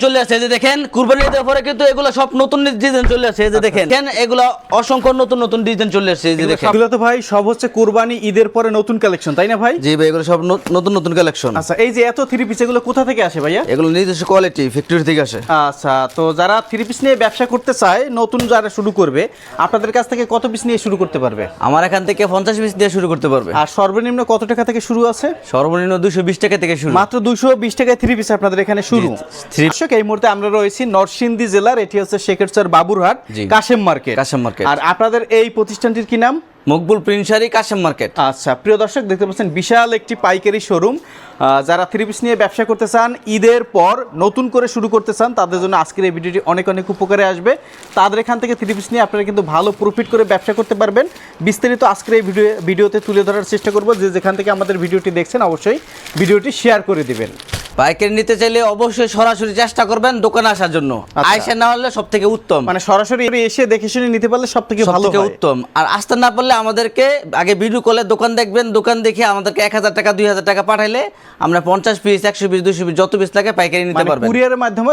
চলে আসছে যে দেখেন কুরবানি ঈদের পরে কিন্তু এগুলো সব নতুন ডিজাইন চলে আসছে এই যে দেখেন। দেখেন, এগুলো অসংখ্য নতুন নতুন ডিজাইন চলে আসছে এই যে দেখেন। এগুলো তো ভাই সব হচ্ছে কোরবানি ঈদের পরে নতুন কালেকশন তাই না ভাই? জি ভাই এগুলো সব নতুন নতুন কালেকশন আচ্ছা এই যে এত থ্রি পিস এগুলো কোথা থেকে আসে ভাইয়া? এগুলো নিজস্ব কোয়ালিটি ফ্যাক্টরি থেকে আসে। আচ্ছা তো যারা থ্রি পিস নিয়ে ব্যবসা করতে চায় নতুন যারা শুরু করবে আপনাদের কাছ থেকে কত পিস নিয়ে শুরু করতে পারবে? আমার এখান থেকে পঞ্চাশ পিস দিয়ে শুরু করতে পারবে। আর সর্বনিম্ন কত টাকা থেকে শুরু আছে? সর্বনিম্ন দুশো বিশ টাকা থেকে শুরু। মাত্র দুশো বিশ টাকায় থ্রি পিস আপনাদের এখানে শুরু। three- দর্শক, এই মুহূর্তে আমরা রয়েছি নরসিংদী জেলার এটি হচ্ছে Shekherchar Baburhat. Kashem market Kashem market. আর আপনাদের এই প্রতিষ্ঠানটির কি নাম মকবুল প্রিন্ট শাড়ি কাশেম মার্কেট। আচ্ছা প্রিয় দর্শক দেখতে পাচ্ছেন বিশাল একটি পাইকারি শোরুম। যারা থ্রি পিস নিয়ে ব্যবসা করতে চান ঈদের পর নতুন করে শুরু করতে চান তাদের জন্য আজকের এই ভিডিওটি অনেক অনেক উপকারে আসবে। তাদের এখান থেকে থ্রি পিস নিয়ে আপনারা কিন্তু ভালো প্রফিট করে ব্যবসা করতে পারবেন। বিস্তারিত আজকের এই ভিডিও ভিডিওতে তুলে ধরার চেষ্টা করব। যে যেখান থেকে আমাদের ভিডিওটি দেখছেন অবশ্যই ভিডিওটি শেয়ার করে দিবেন। পাইকারি নিতে চাইলে অবশ্যই সরাসরি চেষ্টা করবেন দোকানে আসার জন্য। আচ্ছা। আইসা না হলে সব থেকে উত্তম। মানে সরাসরি এসে দেখে শুনে নিতে পারলে সব থেকে ভালো উত্তম। আর আসতে না পারলে আমাদেরকে আগে ভিডিও কলে দোকান দেখবেন দোকান দেখে আমাদেরকে এক হাজার টাকা দুই হাজার টাকা পাঠাইলে আমরা পঞ্চাশ পিস একশো পিস দুশো পিস যত পিস লাগে পাইকারি নিতে মানে পারবেন। কুরিয়ারের মাধ্যমে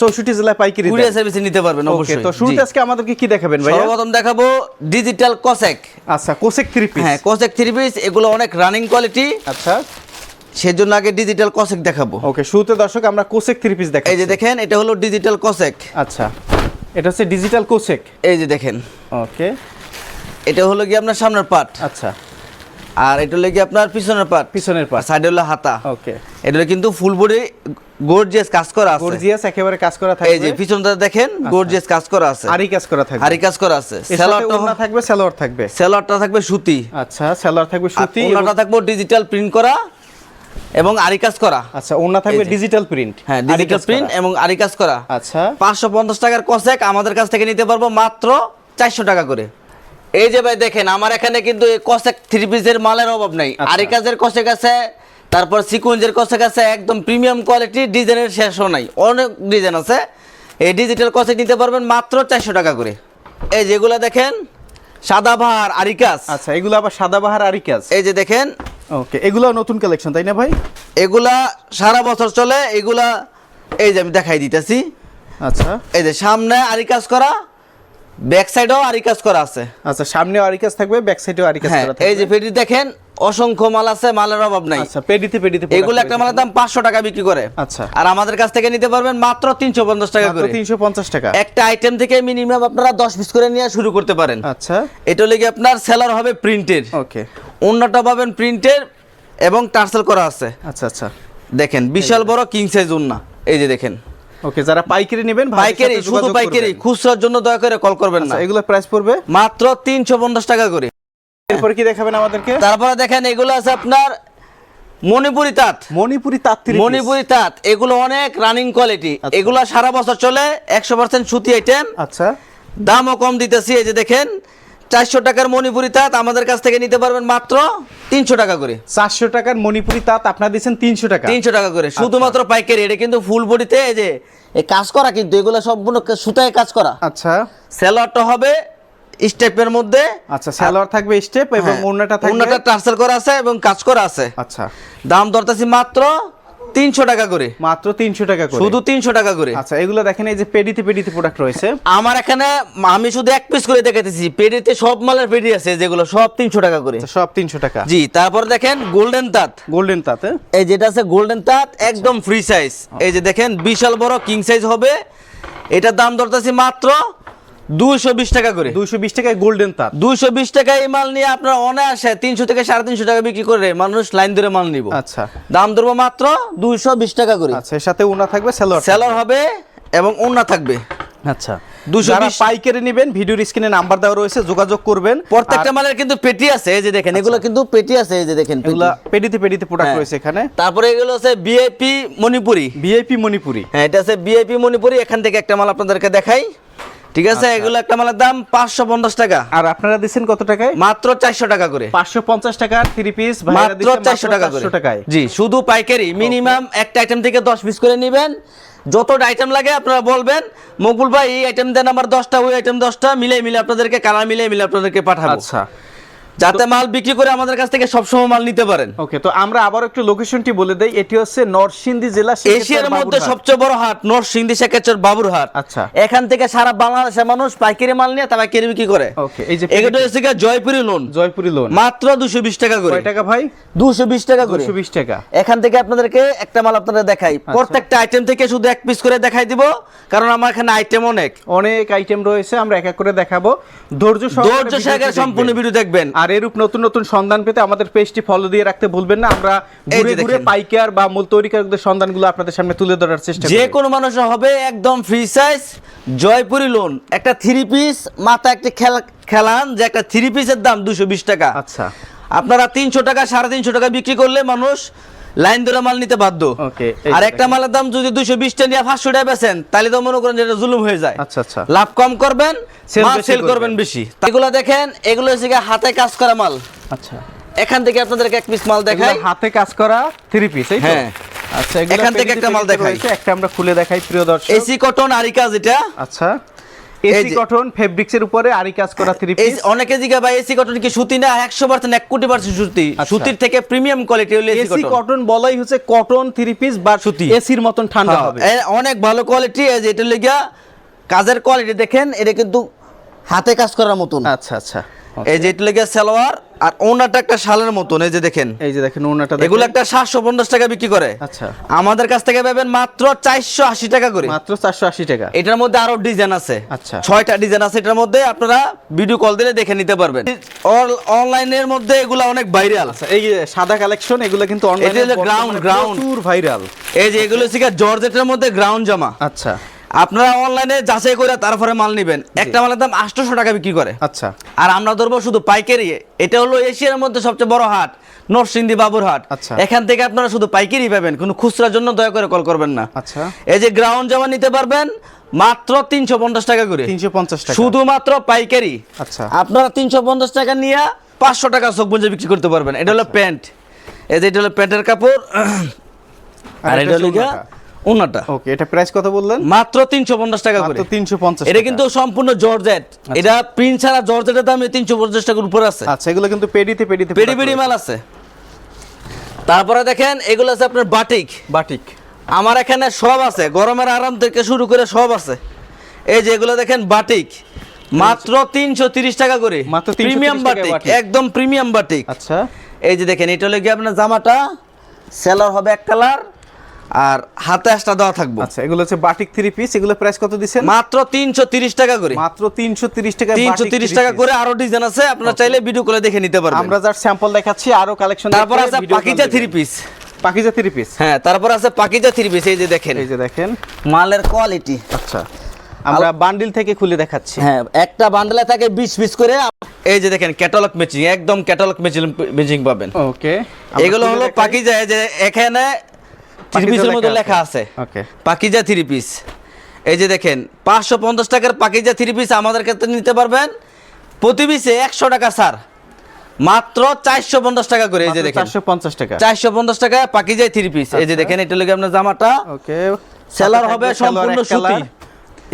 চৌষট্টি- জেলায় পাইকারি কুরিয়ার সার্ভিসে নিতে পারবেন অবশ্যই। তো শুরুতে আজকে আমাদেরকে কি দেখাবেন ভাইয়া? সর্বপ্রথম দেখাবো ডিজিটাল কসেক আচ্ছা কোসেক থ্রি পিস হ্যাঁ কসেক থ্রি পিস এগুলো অনেক রানিং কোয়ালিটি আচ্ছা। সেজন্য আগে ডিজিটাল কসেক দেখাবো। ওকে শুরুতে দর্শক আমরা কোসেক থ্রি পিস দেখাই এই যে দেখেন এটা হলো ডিজিটাল কসেক আচ্ছা এটা হচ্ছে ডিজিটাল কোসেক এই যে দেখেন। ওকে এটা হলো কি আপনার সামনের পাট। আচ্ছা। আর এটা হলো কি আপনার পিছনের পাট। পিছনের পাশ সাইডে হলো হাতা। ওকে। এটা কিন্তু ফুল বডি গর্জিয়াস কাজ করা আছে। গর্জিয়াস একেবারে কাজ করা এই যে পিছনটা দেখেন গর্জিয়াস কাজ করা আছে। আরি কাজ করা থাকবে। হারি কাজ করা আছে। সেলোয়ারটা থাকবে সালোয়ার থাকবে। সেলোয়ারটা থাকবে সুতি। আচ্ছা সালোয়ার থাকবে সুতি ওড়নাটা এবং- থাকবে ডিজিটাল প্রিন্ট করা এবং আরি কাজ করা। আচ্ছা ওড়না থাকবে ডিজিটাল প্রিন্ট হ্যাঁ ডিজিটাল প্রিন্ট এবং আরি কাজ করা। আচ্ছা। পাঁচশো পঞ্চাশ টাকার কসেক আমাদের কাছ থেকে নিতে পারব মাত্র চারশো টাকা করে। এই যে ভাই দেখেন আমার এখানে কিন্তু কসেক থ্রি পিসের মালের অভাব নাই। আচ্ছা। আরি কাজের কসেক আছে তারপর সিকুয়েন্সের কসেক আছে একদম প্রিমিয়াম কোয়ালিটি ডিজাইনের শেষও নাই। অনেক ডিজাইন আছে। এই ডিজিটাল কসেক নিতে পারবেন মাত্র চারশো টাকা করে। এই যেগুলো দেখেন সাদাবাহার আরি কাজ আচ্ছা এগুলো আবার সাদাবাহার আরি কাজ এই যে দেখেন ওকে এগুলো নতুন কালেকশন তাই না ভাই? এগুলা সারা বছর চলে এগুলা এই যে আমি দেখাই দিতেছি। আচ্ছা। এই যে সামনে আরি কাজ করা ব্যাক সাইডেও আরি কাজ করা আছে। আচ্ছা সামনেও আরি কাজ থাকবে ব্যাক সাইডেও আরি কাজ হ্যাঁ করা থাকবে। এই যে পেটি দেখেন অসংখ্য মাল আছে মালের অভাব নাই। আচ্ছা পেডিতে পেডিতে এগুলো একটা মালের দাম পাঁচশো টাকা বিক্রি করে। আচ্ছা। আর আমাদের কাছ থেকে নিতে পারবেন মাত্র তিনশো পঞ্চাশ টাকা মাত্র করে। 350 টাকা। একটা আইটেম থেকে মিনিমাম আপনারা দশ পিস করে নিয়ে শুরু করতে পারেন। আচ্ছা। এটা লেগে আপনার সেলার হবে প্রিন্টের ওকে। অন্যটা পাবেন প্রিন্টের এবং টার্সেল করা আছে। আচ্ছা আচ্ছা। দেখেন বিশাল বড় কিং সাইজ উন্না এই যে দেখেন। ওকে যারা পাইকারি নেবেন পাইকারি শুধু পাইকারি খুচরার জন্য দয়া করে কল করবেন না। আচ্ছা এগুলো প্রাইস পড়বে? মাত্র তিনশো পঞ্চাশ টাকা করে। এরপর কি দেখাবেন আমাদেরকে? তারপরে দেখেন এগুলো আছে আপনার মণিপুরি তাঁত। মণিপুরি তাঁতি মণিপুরি তাঁত এগুলো অনেক রানিং কোয়ালিটি আচ্ছা। এগুলো সারা বছর চলে একশো পার্সেন্ট সুতি আইটেম আচ্ছা। দামও কম দিতেছি এই যে দেখেন চারশো টাকার মণিপুরি তাঁত আমাদের কাছ থেকে নিতে পারবেন মাত্র তিনশো টাকা করে। চারশো টাকার মণিপুরি তাঁত আপনার দিচ্ছেন তিনশো টাকা। তিনশো টাকা করে। আচ্ছা। শুধুমাত্র পাইকারি এটা কিন্তু ফুল বডিতে এই যে এই কাজ করা কিন্তু এগুলো সম্পূর্ণ সুতায় কাজ করা। আচ্ছা। সেলোয়ারটা হবে স্টেপের মধ্যে। আচ্ছা সালোয়ার থাকবে স্টেপ এবং হ্যাঁ, ওড়নাটা থাকবে ওড়নাটা ট্রান্সফার করা আছে এবং কাজ করা আছে। আচ্ছা। দাম দরতাছি মাত্র তিনশো টাকা করে। মাত্র তিনশো টাকা করে। শুধু তিনশো টাকা করে। আচ্ছা এগুলো দেখেন এই যে পেডিতে পেডিতে প্রোডাক্ট রয়েছে। আমার এখানে আমি শুধু এক পিস করে দেখাতেছি পেডিতে সব মালের পেডি আছে যেগুলো সব তিনশো টাকা করে। আচ্ছা, সব তিনশো টাকা। জি তারপর দেখেন গোল্ডেন তাঁত। গোল্ডেন তাঁতে এই যেটা আছে গোল্ডেন তাঁত একদম ফ্রি সাইজ এই যে দেখেন বিশাল বড় কিং সাইজ হবে। এটার দাম দরতাছি মাত্র দুইশো বিশ টাকা করে। দুইশো বিশ টাকায় গোল্ডেন তাঁত দুইশো বিশ টাকা এই মাল নিয়ে আপনার অনায়াসে তিনশো থেকে সাড়ে তিনশো টাকা বিক্রি করে মানুষ লাইন ধরে মাল নিব। আচ্ছা। দাম ধরবো মাত্র দুইশো বিশ টাকা করে। আচ্ছা এর সাথে ওনা থাকবে সেলার হবে এবং থাকবে। আচ্ছা। যারা পাইকারি নেবেন ভিডিওর স্ক্রিনে নাম্বার দেওয়া রয়েছে যোগাযোগ করবেন। প্রত্যেকটা মালের কিন্তু পেটি আছে এই যে দেখেন এগুলো কিন্তু পেটি আছে এই যে দেখেন পেটি। এগুলা পেডিতে পেডিতে প্রোডাক্ট হ্যাঁ। রয়েছে এখানে। তারপরে এগুলো আছে বিআইপি মণিপুরি। ভিআইপি মণিপুরি। হ্যাঁ এটা আছে বিআইপি মণিপুরি। এখান থেকে একটা মাল আপনাদেরকে দেখাই। ঠিক আছে আচ্ছা। এগুলো একটা মালের দাম পাঁচশো পঞ্চাশ টাকা। আর আপনারা দিচ্ছেন কত টাকায়? মাত্র চারশো টাকা করে। পাঁচশো পঞ্চাশ টাকা থ্রি পিস মাত্র চারশো টাকা করে। টাকায়। জি শুধু পাইকারি মিনিমাম একটা আইটেম থেকে দশ পিস করে নেবেন। যতটা আইটেম লাগে আপনারা বলবেন। মকবুল ভাই এই আইটেম দেন আমার দশটা ওই আইটেম দশটা মিলে মিলে আপনাদেরকে কালার মিলে মিলে আপনাদেরকে পাঠাবো। আচ্ছা। যাতে মাল বিক্রি করে আমাদের কাছ থেকে সবসময় মাল নিতে পারেন। ওকে তো আমরা আবার একটু লোকেশনটি বলে দেই। এটি হচ্ছে নরসিংদী জেলা এশিয়ার মধ্যে সবচেয়ে বড় হাট নরসিংদী শেখাচর বাবুর হাট আচ্ছা। এখান থেকে সারা বাংলাদেশের মানুষ পাইকারি মাল নিয়ে তা পাইকারি বিক্রি করে। ওকে এই যে এগুলো হচ্ছে জয়পুরি লোন জয়পুরি লোন মাত্র দুশো বিশ টাকা করে। কয় টাকা ভাই? দুশো বিশ টাকা করে। দুশো বিশ টাকা। এখান থেকে আপনাদেরকে একটা মাল আপনাদের দেখাই। আচ্ছা। প্রত্যেকটা আইটেম থেকে শুধু এক পিস করে দেখাই দিব কারণ আমার এখানে আইটেম অনেক। অনেক আইটেম রয়েছে আমরা এক এক করে দেখাবো। ধৈর্য সহকারে ধৈর্য সহকারে সম্পূর্ণ ভিডিও দেখবেন। আর এরূপ নতুন নতুন সন্ধান পেতে আমাদের পেজটি ফলো দিয়ে রাখতে ভুলবেন না। আমরা ঘুরে ঘুরে পাইকার বা মূল তৈরিকারকদের সন্ধানগুলো আপনাদের সামনে তুলে ধরার চেষ্টা যে কোনো মানুষ হবে একদম ফ্রি সাইজ জয়পুরি লোন একটা থ্রি পিস মাথা একটা খেলা খেলান যে একটা থ্রি পিসের দাম দুশো বিশ টাকা। আচ্ছা। আপনারা তিনশো টাকা সাড়ে তিনশো টাকা বিক্রি করলে মানুষ লাইন ধরে মাল নিতে বাধ্য। আর একটা মালের দাম যদি দুশো বিশটা নিয়ে পাঁচশো টাকা বেচেন তাহলে তো মনে করেন যে এটা জুলুম হয়ে যায়। আচ্ছা আচ্ছা। লাভ কম করবেন মাল বেশি সেল করবেন। বেশি। এগুলো দেখেন এগুলো হচ্ছে হাতে কাজ করা মাল। আচ্ছা। এখান থেকে আপনাদেরকে এক পিস মাল দেখাই। হাতে কাজ করা থ্রি পিস এই তো? হ্যাঁ। আচ্ছা এখান থেকে একটা মাল দেখাই। একটা আমরা খুলে দেখাই প্রিয় দর্শক। এসি কটন আরিকা যেটা। আচ্ছা। এসি কটন ফেব্রিক্সের উপরে আরি কাজ করা থ্রি এই পিস অনেকে জিগা ভাই এসি কটন কি সুতি না একশো পার্সেন্ট এক কোটি পার্সেন্ট সুতি? আচ্ছা। সুতির থেকে প্রিমিয়াম কোয়ালিটি হলো এসি এসি কটন কটন বলাই হচ্ছে কটন থ্রি পিস বা সুতি। এসির মতন ঠান্ডা হবে। হ্যাঁ, অনেক ভালো কোয়ালিটি এটা লেগা কাজের কোয়ালিটি দেখেন এটা কিন্তু হাতে কাজ করার মতন। আচ্ছা আচ্ছা। এই যে এটা লেগে সালোয়ার আর ওনাটা একটা শালের মতন এই যে দেখেন। এই যে দেখেন ওনাটা এগুলো একটা সাতশো পঞ্চাশ টাকা বিক্রি করে। আচ্ছা। আমাদের কাছ থেকে পাবেন মাত্র চারশো আশি টাকা করে। মাত্র চারশো আশি টাকা। এটার মধ্যে আরও ডিজাইন আছে। আচ্ছা। ছয়টা ডিজাইন আছে এটার মধ্যে আপনারা ভিডিও কল দিলে দেখে নিতে পারবেন। অনলাইনের মধ্যে এগুলা অনেক ভাইরাল আচ্ছা এই যে সাদা কালেকশন এগুলো কিন্তু অনলাইনে ground, ground। ভাইরাল এই যে এগুলো হচ্ছে জর্জেটের মধ্যে গ্রাউন্ড জামা। আচ্ছা। আপনারা অনলাইনে যাচাই করে তারপরে মাল নেবেন। একটা মালের দাম আটশোশো টাকা বিক্রি করে। আচ্ছা। আর আমরা ধরবো শুধু পাইকারি। এটা হলো এশিয়ার মধ্যে সবচেয়ে বড় হাট নরসিংদী বাবুর হাট আচ্ছা। এখান থেকে আপনারা শুধু পাইকারি পাবেন কোনো খুচরার জন্য দয়া করে কল করবেন না। আচ্ছা। এই যে গ্রাউন্ড জামা নিতে পারবেন মাত্র তিনশো পঞ্চাশ টাকা করে। তিনশো পঞ্চাশ টাকা। শুধুমাত্র পাইকারি। আচ্ছা। আপনারা তিনশো পঞ্চাশ টাকা নিয়ে পাঁচশো টাকা চোখ বুঝে বিক্রি করতে পারবেন। এটা হলো প্যান্ট। এই যে এটা হলো প্যান্টের কাপড়। আর এটা হলো উন্নাটা ওকে এটা প্রাইস কত বললেন? মাত্র তিনশো পঞ্চাশ টাকা করে। মাত্র তিনশো পঞ্চাশ এটা কিন্তু সম্পূর্ণ জর্জেট। এটা প্রিন্ট ছাড়া জর্জেটের দাম তিনশো পঞ্চাশ টাকার উপর আছে। আচ্ছা এগুলো কিন্তু পেডিতে পেডিতে পেডি পেডি মাল আছে। তারপরে দেখেন এগুলো আছে আপনার বাটিক। বাটিক। আমার এখানে সব আছে। গরমের আরাম থেকে শুরু করে সব আছে। এই যে এগুলো দেখেন বাটিক। মাত্র তিনশো তিরিশ টাকা করে। মাত্র প্রিমিয়াম বাটিক বাটিক। একদম প্রিমিয়াম বাটিক। আচ্ছা। এই যে দেখেন এটা হলো গিয়ে আপনার জামাটা। সেলার হবে এক কালার আর হাতে আসটা দেওয়া থাকব। আচ্ছা এগুলো হচ্ছে বাটিক থ্রি পিস এগুলো প্রাইস কত দিচ্ছেন? মাত্র তিনশো তিরিশ টাকা করে। মাত্র তিনশো তিরিশ টাকা তিনশো তিরিশ টাকা করে আরও ডিজাইন আছে আপনারা চাইলে ভিডিও করে দেখে নিতে পারবেন। আমরা যার স্যাম্পল দেখাচ্ছি আরও কালেকশন তারপর আছে Pakiza three piece Pakiza three piece হ্যাঁ তারপর আছে পাকিজা থ্রি পিস এই যে দেখেন। এই যে দেখেন। মালের কোয়ালিটি আচ্ছা আমরা বান্ডিল থেকে খুলে দেখাচ্ছি। হ্যাঁ একটা বান্ডেলে থাকে বিশ পিস করে এই যে দেখেন ক্যাটালগ ম্যাচিং একদম ক্যাটালগ ম্যাচিং ম্যাচিং পাবেন। ওকে এগুলো হলো পাকিজা এই যে এখানে থ্রি পাকিজা পিসের মধ্যে লেখা আছে। ওকে পাকিজা থ্রি পিস এই যে দেখেন পাঁচশো পঞ্চাশ টাকার পাকিজা থ্রি পিস আমাদের ক্ষেত্রে নিতে পারবেন। প্রতি পিসে একশো টাকা স্যার মাত্র চারশো পঞ্চাশ টাকা করে এই যে দেখেন। চারশো পঞ্চাশ টাকা। চারশো পঞ্চাশ টাকা পাকিজায় থ্রি পিস এই যে আচ্ছা। দেখেন এটা লেগে আপনার জামাটা ওকে সেলার হবে সম্পূর্ণ সুতি।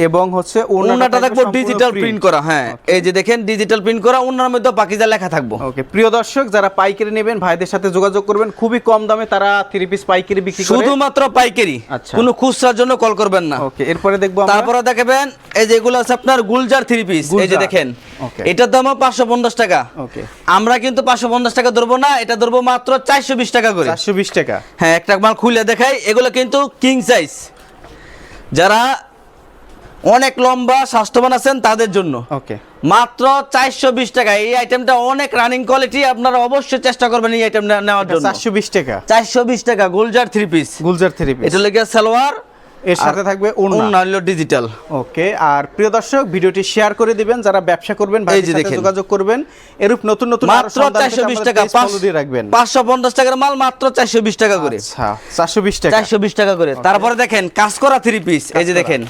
এবং হচ্ছে ওনাটা থাকব ডিজিটাল প্রিন্ট করা হ্যাঁ। এই যে দেখেন ডিজিটাল প্রিন্ট করা ওনার মধ্যে পাকিজা লেখা থাকব। ওকে প্রিয় দর্শক যারা পাইকারি নেবেন ভাইদের সাথে যোগাযোগ করবেন খুবই কম দামে তারা থ্রি পিস পাইকারি বিক্রি করে। শুধুমাত্র পাইকারি আচ্ছা। কোনো খুচরার জন্য কল করবেন না। ওকে এরপরে দেখব আমরা। তারপরে দেখবেন এই যে এগুলো আছে আপনার গুলজার থ্রি পিস এই যে দেখেন. এটার দাম পাঁচশো পঞ্চাশ টাকা। ওকে আমরা কিন্তু পাঁচশো পঞ্চাশ টাকা ধরবো না এটা ধরবো মাত্র চারশো বিশ টাকা করে। চারশো বিশ টাকা। হ্যাঁ একটা মাল খুলে দেখাই এগুলো কিন্তু কিং সাইজ যারা অনেক লম্বা স্বাস্থ্যবান আছেন তাদের জন্য। ওকে মাত্র চারশো বিশ টাকা। এই আইটেমটা অনেক রানিং কোয়ালিটি আপনারা অবশ্যই চেষ্টা করবেন এই আইটেমটা নেওয়ার জন্য। চারশো বিশ টাকা। চারশো বিশ টাকা Gulzar three piece Gulzar three piece এটা লেগে সালোয়ার এর সাথে থাকবে ওড়না। হলো ডিজিটাল ওকে আর প্রিয় দর্শক ভিডিওটি শেয়ার করে দিবেন যারা ব্যবসা করবেন ভাইদের যে দেখেন। যোগাযোগ করবেন। এরূপ নতুন নতুন মাত্র সন্ধান পেতে চারশো বিশ আমাদের টাকা page follow দিয়ে রাখবেন। পাঁচশো পঞ্চাশ টাকার মাল মাত্র চারশো বিশ টাকা করে। আচ্ছা চারশো বিশ টাকা। চারশো বিশ টাকা করে। তারপরে দেখেন কাজ করা থ্রি পিস এই যে দেখেন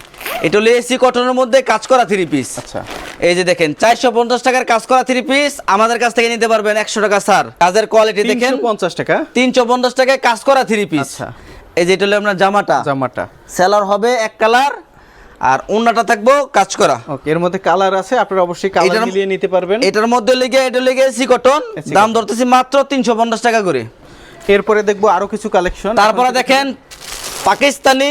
এটা হলো এসি কটনের মধ্যে কাজ করা থ্রি পিস আচ্ছা। এই যে দেখেন চারশো পঞ্চাশ টাকার কাজ করা থ্রি পিস আমাদের কাছ থেকে নিতে পারবেন একশো টাকা স্যার কাজের কোয়ালিটি দেখেন। তিনশো পঞ্চাশ টাকা। তিনশো পঞ্চাশ টাকায় কাজ করা থ্রি পিস আচ্ছা। এই যে এটা হলো আপনার জামাটা। জামাটা। সেলার হবে এক কালার আর ওন্নাটা থাকব কাজ করা। ওকে এর মধ্যে কালার আছে আপনারা অবশ্যই কালার মিলিয়ে নিতে পারবেন। এটার মধ্যে লেগে এটা লেগে এসি কটন দাম ধরতেছি মাত্র তিনশো পঞ্চাশ টাকা করে। এরপরে দেখব আরও কিছু কালেকশন তারপরে দেখেন পাকিস্তানি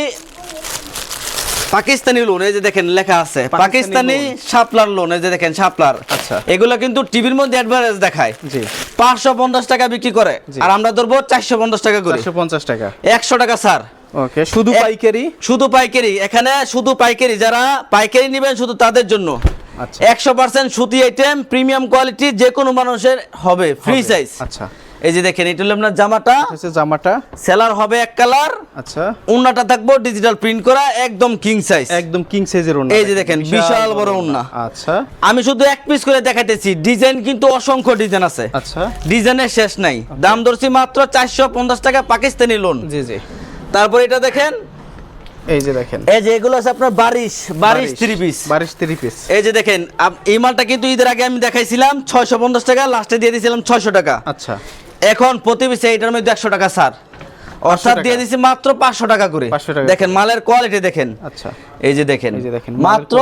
পাকিস্তানি লোন এই যে দেখেন লেখা আছে। পাকিস্তানি পাকিস্তানি শাপলার লোন এই যে দেখেন শাপলার। আচ্ছা। এগুলো কিন্তু টিভির মধ্যে অ্যাডভার্টাইজ দেখায়। জি। পাঁচশো পঞ্চাশ টাকা বিক্রি করে। আর আমরা ধরবো চারশো পঞ্চাশ টাকা করে। চারশো পঞ্চাশ টাকা। একশো টাকা স্যার। ওকে শুধু পাইকারি? শুধু পাইকারি। এখানে শুধু পাইকারি যারা পাইকারি নেবেন শুধু তাদের জন্য। আচ্ছা। একশো পার্সেন্ট সুতি আইটেম প্রিমিয়াম কোয়ালিটি যে কোনো মানুষের হবে ফ্রি সাইজ আচ্ছা। এই যে দেখেন এটা হলো আপনার জামাটা। জামাটা। সেলার হবে এক কালার আচ্ছা। উন্নাটা থাকব ডিজিটাল প্রিন্ট করা একদম কিং সাইজ একদম কিং সাইজের ওন্না এই যে দেখেন, বিশাল বড় ওড়না। আচ্ছা। আমি শুধু এক পিস করে দেখাইতেছি ডিজাইন কিন্তু অসংখ্য ডিজাইন আছে। আচ্ছা। ডিজাইনের শেষ নাই। দাম ধরছি মাত্র চারশো পঞ্চাশ টাকা পাকিস্তানি লোন জি জি। তারপর এটা দেখেন। এই যে দেখেন। এই যে এগুলো আছে আপনার Barish Barish three piece Barish three piece এই যে দেখেন এই মালটা কিন্তু ঈদের আগে আমি দেখাইছিলাম ছয়শো পঞ্চাশ টাকা লাস্টে দিয়ে দিয়েছিলাম ছয়শো টাকা। আচ্ছা। এখন প্রতি পিসে এটার মধ্যে একশো টাকা স্যার। অর্থাৎ দিয়ে দিছি মাত্র পাঁচশো টাকা করে। দেখেন মালের কোয়ালিটি দেখেন। আচ্ছা। এই যে দেখেন এই যে দেখেন মাত্র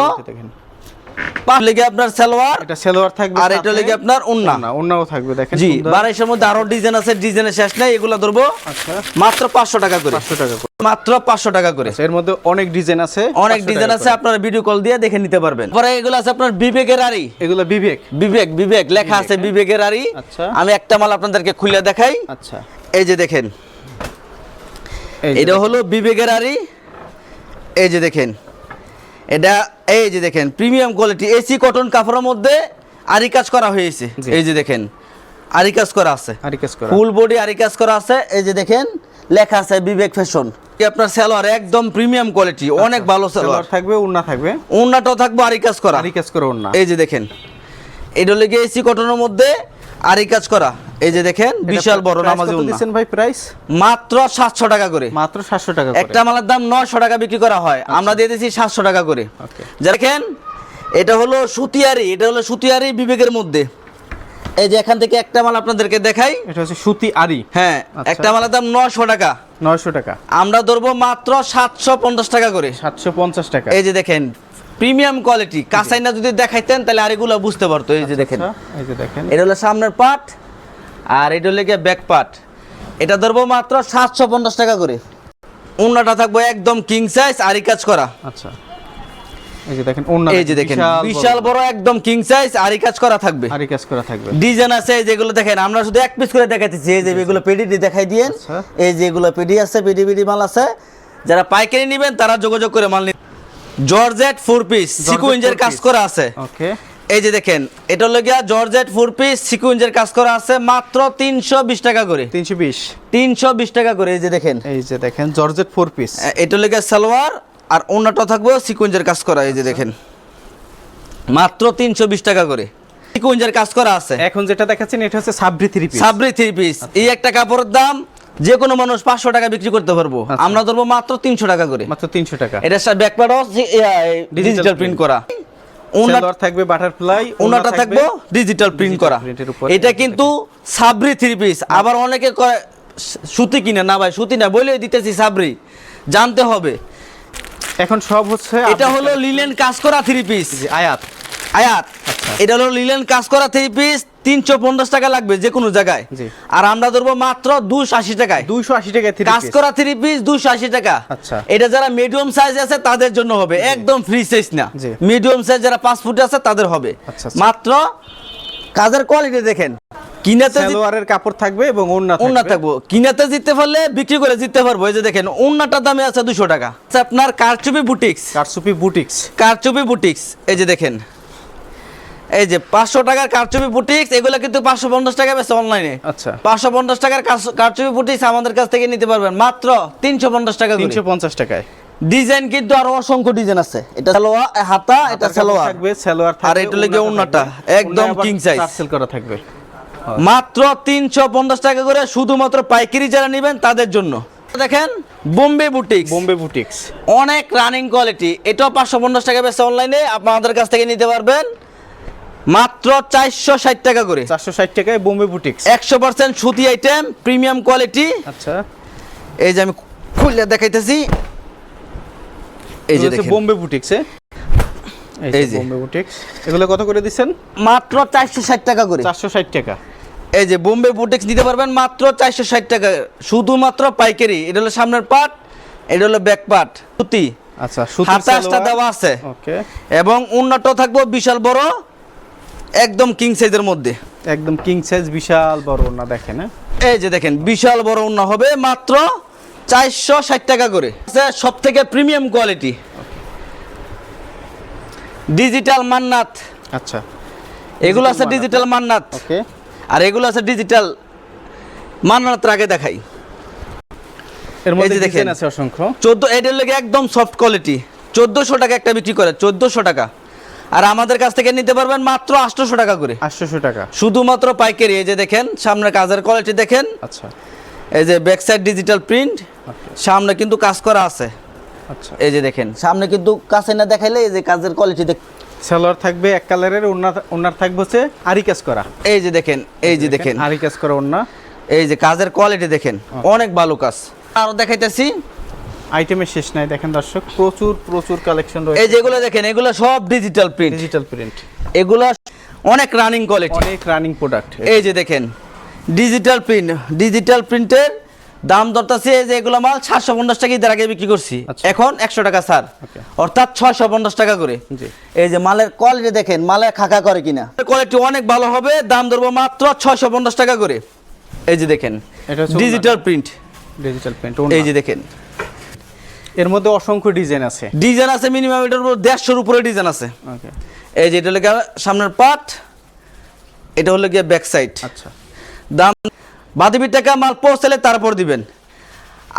লেগে আপনার সালোয়ার এটা সেলোয়ার থাকবে আর এটা লেগে আপনার ওন্না ওন্নাও থাকবে দেখেন জি সুন্দর। বারাইশের মধ্যে আরও ডিজাইন আছে ডিজাইনের শেষ নাই এগুলো ধরবো। আচ্ছা। মাত্র পাঁচশো টাকা করে। পাঁচশো টাকা করে। মাত্র পাঁচশো টাকা করে। আচ্ছা, এর মধ্যে অনেক ডিজাইন আছে অনেক ডিজাইন আছে আপনারা ভিডিও কল দিয়ে দেখে নিতে পারবেন। পরে এগুলো আছে আপনার বিবেকের আড়ি। এগুলো বিবেক। বিবেক বিবেক লেখা আছে বিবেকের আড়ি। আচ্ছা। আমি একটা মাল আপনাদেরকে খুলে দেখাই। আচ্ছা। এই যে দেখেন। এটা হলো বিবেকের আড়ি। এই যে দেখেন। এটা এই যে দেখেন প্রিমিয়াম কোয়ালিটি এসি কটন কাপড়ের মধ্যে আরি কাজ করা হয়েছে। এই যে দেখেন আরি কাজ করা আছে। আর কাজ করা। ফুল বডি আরি কাজ করা আছে। এই যে দেখেন লেখা আছে বিবেক ফ্যাশন। আপনার সালোয়ার একদম প্রিমিয়াম কোয়ালিটি অনেক ভালো সালোয়ার থাকবে ওন্না থাকবে? ওন্নাটাও থাকবে আরি কাজ করা। আর কাজ করা ওন্না এই যে দেখেন এটা লেগে এসি কটনের মধ্যে আরি কাজ করা। এই যে দেখেন বিশাল বড় নামাজি দিচ্ছেন ভাই প্রাইস? মাত্র সাতশো টাকা করে। মাত্র সাতশো টাকা করে। একটা মালের দাম নয়শো টাকা বিক্রি করা হয়। আমরা দিয়ে দিয়েছি সাতশো টাকা করে। ওকে। দেখেন এটা হলো সুতিয়ারি এটা হলো সুতিয়ারি বিবেকের মধ্যে। এই যে এখান থেকে একটা মাল আপনাদেরকে দেখাই। এটা হচ্ছে সুতি আরি হ্যাঁ আচ্ছা। একটা মালের দাম নয়শো টাকা। নয়শো টাকা। আমরা ধরবো মাত্র সাতশো পঞ্চাশ টাকা করে। সাতশো পঞ্চাশ টাকা। এই যে দেখেন প্রিমিয়াম কোয়ালিটি। কাঁচাই না যদি দেখাইতেন তাহলে আরেগুলো বুঝতে পারতো। এই যে দেখেন। আচ্ছা, এই যে দেখেন। এটা হলো সামনের পার্ট আর এটা হলো গিয়ে ব্যাক পার্ট এটা ধরবো মাত্র সাতশো পঞ্চাশ টাকা করে। উন্নাটা থাকব একদম কিং সাইজ আরি কাজ করা। আচ্ছা। এই যে দেখেন ওন্না এই যে দেখেন বিশাল বড়। একদম কিং সাইজ আরি কাজ করা থাকবে। আরি কাজ করা থাকবে। ডিজাইন আছে এই যেগুলো দেখেন আমরা শুধু এক পিস করে দেখাইতেছি এই যে এগুলো দেখাই দিয়েন আচ্ছা। এই যে এগুলো পেডি আছে পেডি পেডি মাল আছে। যারা পাইকারি নেবেন তারা যোগাযোগ করে মাল নিন। জর্জেট ফোর পিস four কাজ করা আছে। ওকে এই যে দেখেন এটা হলো গিয়া জর্জেট ফোর পিস সিকুইঞ্জের কাজ করা আছে মাত্র তিনশো বিশ টাকা করে। তিনশো বিশ। তিনশো বিশ টাকা করে এই যে দেখেন। এই যে দেখেন জর্জেট ফোর পিস। এটা হলো গিয়া সালোয়ার আর অন্যটা থাকব সিকুইঞ্জের কাজ করা এই যে দেখেন। মাত্র তিনশো বিশ টাকা করে। সিকুইঞ্জের কাজ করা আছে। এখন যেটা দেখাচ্ছেন এটা হচ্ছে Sabri three piece Sabri three piece এই একটা কাপড়ের দাম যে কোনো মানুষ পাঁচশো টাকা বিক্রি করতে পারব। আচ্ছা। আমরা ধরবো মাত্র তিনশো টাকা করে। মাত্র তিনশো টাকা। এটা ব্যাকপার্টও ডিজিটাল প্রিন্ট করা। ওনার থাকবে বাটারফ্লাই ওনাটা থাকবে ডিজিটাল প্রিন্ট করা। এটা কিন্তু সাবরি থ্রি পিস আবার অনেকে সুতি কিনে। না ভাই সুতি না বলে দিতেছি সাবরি জানতে হবে। এখন সব হচ্ছে এটা হলো লিলেন কাজ করা থ্রি পিস আয়াত। আয়াত। আচ্ছা। এটা হলো লিলেন কাজ করা থ্রি পিস তিনশো পঞ্চাশ টাকা লাগবে যে কোনো জায়গায় আর আমরা ধরবো মাত্র দুশো আশি টাকায়। দুইশো আশি টাকা কাজ করা থ্রি পিস দুশো আশি টাকা। আচ্ছা। এটা যারা মিডিয়াম সাইজ আছে তাদের জন্য হবে। একদম ফ্রি সাইজ না। মিডিয়াম সাইজ যারা পাঁচ ফুট আছে তাদের হবে। আচ্ছা, আচ্ছা। মাত্র কাজের কোয়ালিটি দেখেন। কিনাতে জি- সালোয়ারের কাপড় থাকবে এবং ওন্না উন্না থাকবে থাকব। কিনাতে জিততে পারলে বিক্রি করে জিততে পারব। এই যে দেখেন উন্নাটার দামে আছে দুশো টাকা। আপনার কারচুপি বুটিক্স কারচুপি বুটিক্স এই যে দেখেন এই যে পাঁচশো টাকার কারচুপি বুটিক্স এগুলো কিন্তু পাঁচশো পঞ্চাশ টাকা বেছে অনলাইনে আচ্ছা। পাঁচশো পঞ্চাশ টাকার কার- কারচুপি বুটিক্স আমাদের কাছ থেকে নিতে পারবেন। মাত্র তিনশো পঞ্চাশ টাকা তিনশো পঞ্চাশ টাকায়। ডিজাইন কিন্তু আরও অসংখ্য ডিজাইন আছে। এটা সালোয়ার হাতা এটা সালোয়ার। থাকবে সালোয়ার আর এটা লেগে ওন্নাটা, একদম king size। পার্সেল করা থাকবে। মাত্র তিনশো পঞ্চাশ টাকা করে শুধুমাত্র পাইকারি যারা নেবেন তাদের জন্য। দেখেন বোম্বে বুটিক্স বোম্বে বুটিক্স অনেক রানিং কোয়ালিটি এটাও পাঁচশো পঞ্চাশ টাকা বেছে অনলাইনে আপনাদের কাছ থেকে নিতে পারবেন। মাত্র চারশো ষাট টাকা করে। চারশো ষাট টাকায় বোম্বে বুটিক্স। একশো পার্সেন্ট সুতি আইটেম প্রিমিয়াম কোয়ালিটি আচ্ছা। এই যে আমি খুললে দেখাইতেছি। এই যে। বোম্বে বুটিক্স এই যে। বোম্বে বুটিক্স। এগুলো কত করে দিচ্ছেন? মাত্র চারশো ষাট টাকা করে। চারশো ষাট টাকা। এই যে বোম্বে বুটেক্স নিতে পারবেন মাত্র চারশো ষাট টাকা। শুধুমাত্র পাইকারি। এটা হলো সামনের পাট এটা হলো ব্যাক পাট। সুতি। আচ্ছা আসটা দেওয়া আছে। ওকে। এবং উন্নত থাকব বিশাল বড়। একদম কিং সাইজের মধ্যে। একদম কিং সাইজ বিশাল বড় না দেখেন হ্যাঁ? এই যে দেখেন বিশাল বড় উন্ন হবে মাত্র চারশো ষাট টাকা করে। সব থেকে প্রিমিয়াম কোয়ালিটি ডিজিটাল মান্নাত। আচ্ছা। এগুলো আছে ডিজিটাল মান্নাত। ওকে। আর এগুলো আছে ডিজিটাল মান্নাত আগে দেখাই। এর মধ্যে দেখেন। আছে অসংখ্য। চোদ্দ এটার লেগে একদম সফট কোয়ালিটি চোদ্দোশো টাকা একটা বিক্রি করে চোদ্দোশো টাকা। আর আমাদের কাছ থেকে নিতে পারবেন মাত্র আটশোশো টাকা করে। আটশোশো টাকা। শুধুমাত্র পাইকারি এই যে দেখেন সামনে কাজের কোয়ালিটি দেখেন। আচ্ছা। এই যে ব্যাক সাইড ডিজিটাল প্রিন্ট সামনে কিন্তু কাজ করা আছে। আচ্ছা। এই যে দেখেন সামনে কিন্তু কাছে না দেখাইলে এই যে কাজের কোয়ালিটি দেখ সালোয়ার থাকবে এক কালারের ওনার ওনার থাকবে হচ্ছে আরি কাজ করা। এই যে দেখেন এই যে দেখেন। আরি কাজ করা ওনা এই যে কাজের কোয়ালিটি দেখেন অনেক ভালো কাজ। আরও দেখাইতেছি আইটেমের শেষ নাই দেখেন দর্শক প্রচুর প্রচুর কালেকশন রয়েছে। এই যেগুলো দেখেন এগুলো সব ডিজিটাল প্রিন্ট ডিজিটাল প্রিন্ট এগুলো অনেক রানিং কোয়ালিটি অনেক রানিং প্রোডাক্ট এই যে দেখেন ডিজিটাল প্রিন্ট ডিজিটাল প্রিন্টের দাম দরতাছে এই যে এগুলো মাল সাতশো পঞ্চাশ টাকা ঈদের আগে বিক্রি করছি। আচ্ছা। এখন একশো টাকা স্যার অর্থাৎ ছয়শো পঞ্চাশ টাকা করে। জি। এই যে মালের কোয়ালিটি দেখেন মালের খাকা করে কিনা। কোয়ালিটি অনেক ভালো হবে দাম ধরবো মাত্র ছয়শো পঞ্চাশ টাকা করে। এই যে দেখেন এটা ডিজিটাল প্রিন্ট ডিজিটাল প্রিন্ট এই যে দেখেন। এর মধ্যে অসংখ্য ডিজাইন আছে। ডিজাইন আছে মিনিমাম এটার উপর দেড়শোর উপরে ডিজাইন আছে। ওকে। এই যে এটা হলো সামনের পাট এটা হলো গিয়ে ব্যাক সাইড আচ্ছা। দাম বাদিবি টাকা মাল পৌঁছালে তারপর দিবেন।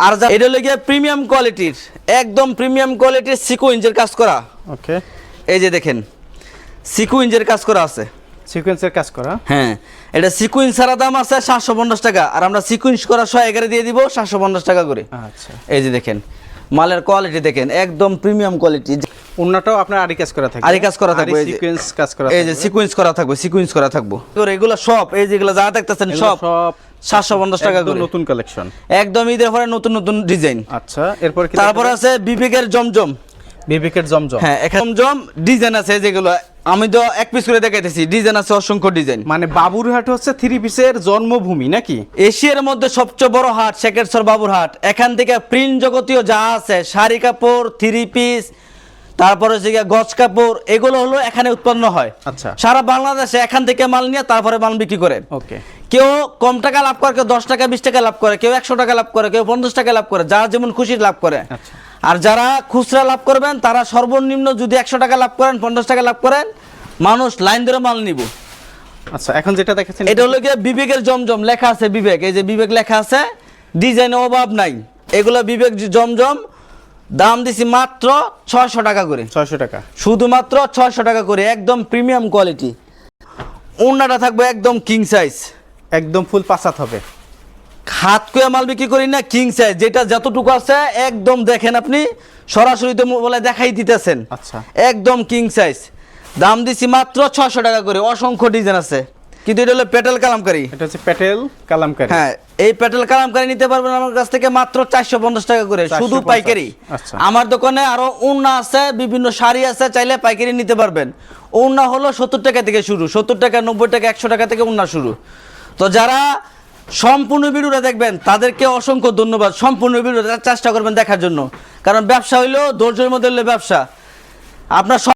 আর যা এটা হলো গিয়ে প্রিমিয়াম কোয়ালিটির একদম প্রিমিয়াম কোয়ালিটির সিকো ইঞ্জের কাজ করা। ওকে। এই যে দেখেন সিকো ইঞ্জের কাজ করা আছে। সিকোয়েন্সের কাজ করা? হ্যাঁ এটা সিকুইন্স ছাড়া দাম আছে সাতশো পঞ্চাশ টাকা। আর আমরা সিকুইন্স করা সহ এগারো দিয়ে দিব সাতশো পঞ্চাশ টাকা করে। আচ্ছা। এই যে দেখেন মালের কোয়ালিটি দেখেন একদম প্রিমিয়াম কোয়ালিটি ওন্নাটাও আপনার আরি কাজ করা থাকে আরি কাজ করা থাকবে, সিকোয়েন্স কাজ করা এই যে সিকোয়েন্স করা থাকবে সিকোয়েন্স করা থাকব। তো এগুলো সব এই যেগুলো যা দেখতেছেন সব সব সাতশো পঞ্চাশ টাকা করে। নতুন কালেকশন একদম ঈদের পরে নতুন নতুন ডিজাইন আচ্ছা এরপর তারপর আছে বিবেকের জমজম। বিবেকের জমজম। হ্যাঁ জমজম ডিজাইন আছে যেগুলো আমি তো এক পিস করে দেখাইতেছি ডিজাইন আছে অসংখ্য ডিজাইন। মানে বাবুরহাট হচ্ছে থ্রি পিসের জন্মভূমি নাকি? এশিয়ার মধ্যে সবচেয়ে বড় হাট শেখেরসর বাবুর হাট। এখান থেকে প্রিন্ট জগতীয় যা আছে শাড়ি কাপড় থ্রি পিস তারপরে হচ্ছে গজ কাপড় এগুলো হলো এখানে উৎপন্ন হয়। আচ্ছা। সারা বাংলাদেশে এখান থেকে মাল নিয়ে তারপরে মাল বিক্রি করে। ওকে কেউ কম টাকা লাভ করে কেউ দশ টাকা বিশ টাকা লাভ করে কেউ একশো টাকা লাভ করে কেউ পঞ্চাশ টাকা লাভ করে যার যেমন খুশি লাভ করে। আচ্ছা। আর যারা খুচরা লাভ করবেন তারা সর্বনিম্ন যদি একশো টাকা লাভ করেন পঞ্চাশ টাকা লাভ করেন মানুষ লাইন ধরে মাল নিব। আচ্ছা এখন যেটা দেখাচ্ছেন এটা হলো গিয়ে বিবেকের জমজম লেখা আছে বিবেক। এই যে বিবেক লেখা আছে ডিজাইনের অভাব নাই। এগুলো বিবেক জমজম দাম দিছি মাত্র ছয়শো টাকা করে। ছয়শো টাকা। শুধুমাত্র ছয়শো টাকা করে একদম প্রিমিয়াম কোয়ালিটি। ওড়নাটা থাকবে একদম কিং সাইজ একদম ফুল পাসাত হবে। হাত কুয়া মাল বিক্রি করি না কিং সাইজ যেটা যতটুকু আছে একদম দেখেন আপনি সরাসরি তো বলে দেখাই দিতেছেন। আচ্ছা। একদম কিং সাইজ দাম দিছি মাত্র ছয়শো টাকা করে অসংখ্য ডিজাইন আছে। কিন্তু এটা হলো পেটেল কালামকারি। এটা হচ্ছে প্যাটেল কালামকারি। হ্যাঁ এই পেট্রোল কালামকারি নিতে পারবেন আমার কাছ থেকে মাত্র চারশো পঞ্চাশ টাকা করে শুধু পাইকারি। আচ্ছা। আমার দোকানে আরও উন্না আছে বিভিন্ন শাড়ি আছে চাইলে পাইকারি নিতে পারবেন। উন্না হলো সত্তর টাকা থেকে শুরু সত্তর টাকা নব্বই টাকা একশো টাকা থেকে উন্না শুরু। তো যারা সম্পূর্ণ ভিডিওটা দেখবেন। তাদেরকে অসংখ্য ধন্যবাদ। সম্পূর্ণ ভিডিওটা চেষ্টা করবেন দেখার জন্য। কারণ ব্যবসা হইল ধৈর্যের মধ্যে হলে ব্যবসা। আপনার